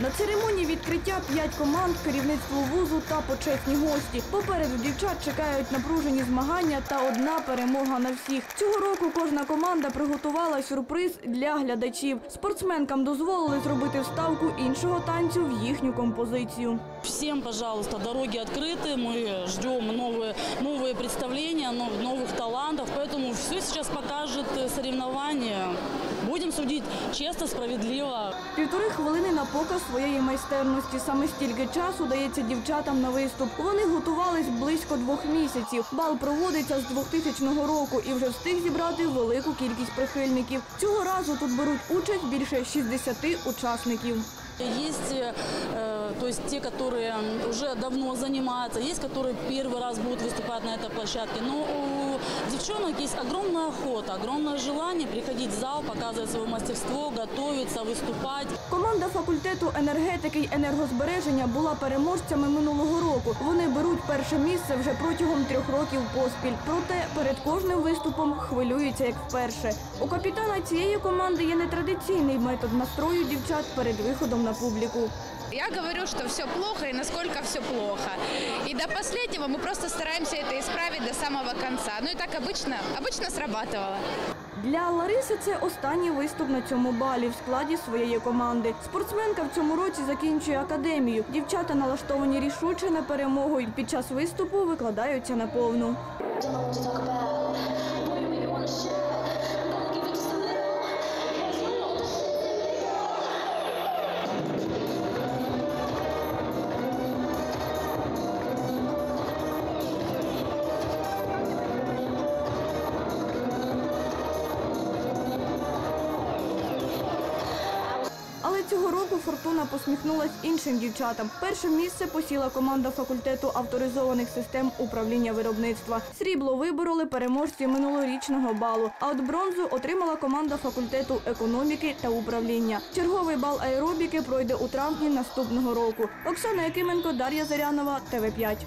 На церемонії відкриття п'ять команд, керівництво вузу та почесні гості. Попереду дівчат чекають напружені змагання та одна перемога на всіх. Цього року кожна команда приготувала сюрприз для глядачів. Спортсменкам дозволили зробити вставку іншого танцю в їхню композицію. Всем, пожалуйста, дороги открыты, мы ждем новые, новые представления, нов- новых талантов, поэтому все сейчас покажет э, соревнование. Будем судить честно, справедливо. Півтори хвилини на показ своєї майстерності. Саме стільки часу дається дівчатам на виступ. Вони готувались близько двох місяців. Бал проводиться з 2000 року і вже встиг зібрати велику кількість прихильників. Цього разу тут беруть участь більше 60 учасників. Есть, э, то есть те, которые м, уже давно занимаются, есть, которые первый раз будут выступать на этой площадке. Но у девчонок есть огромная охота, огромное желание приходить в зал, показывать свое мастерство, готовиться, выступать. Команда факультету енергетики й енергозбереження була переможцями минулого року. Вони беруть перше місце вже протягом трьох років поспіль. Проте перед кожним виступом хвилюються як вперше. У капітана цієї команди є нетрадиційний метод настрою дівчат перед виходом на публіку. Я говорю, что все плохо и насколько все плохо. И до последнего мы просто стараемся это исправить до самого конца. Ну и так обычно, обычно срабатывало. Для Лариси це останній виступ на цьому балі в складі своєї команди. Спортсменка в цьому році закінчує академію. Дівчата налаштовані рішуче на перемогу і під час виступу викладаються на цього року фортуна посміхнулась іншим дівчатам. Перше місце посіла команда факультету авторизованих систем управління виробництва. Срібло вибороли переможці минулорічного балу. А от бронзу отримала команда факультету економіки та управління. Черговий бал аеробіки пройде у травні наступного року. Оксана Якименко, Дар'я Зарянова, ТВ 5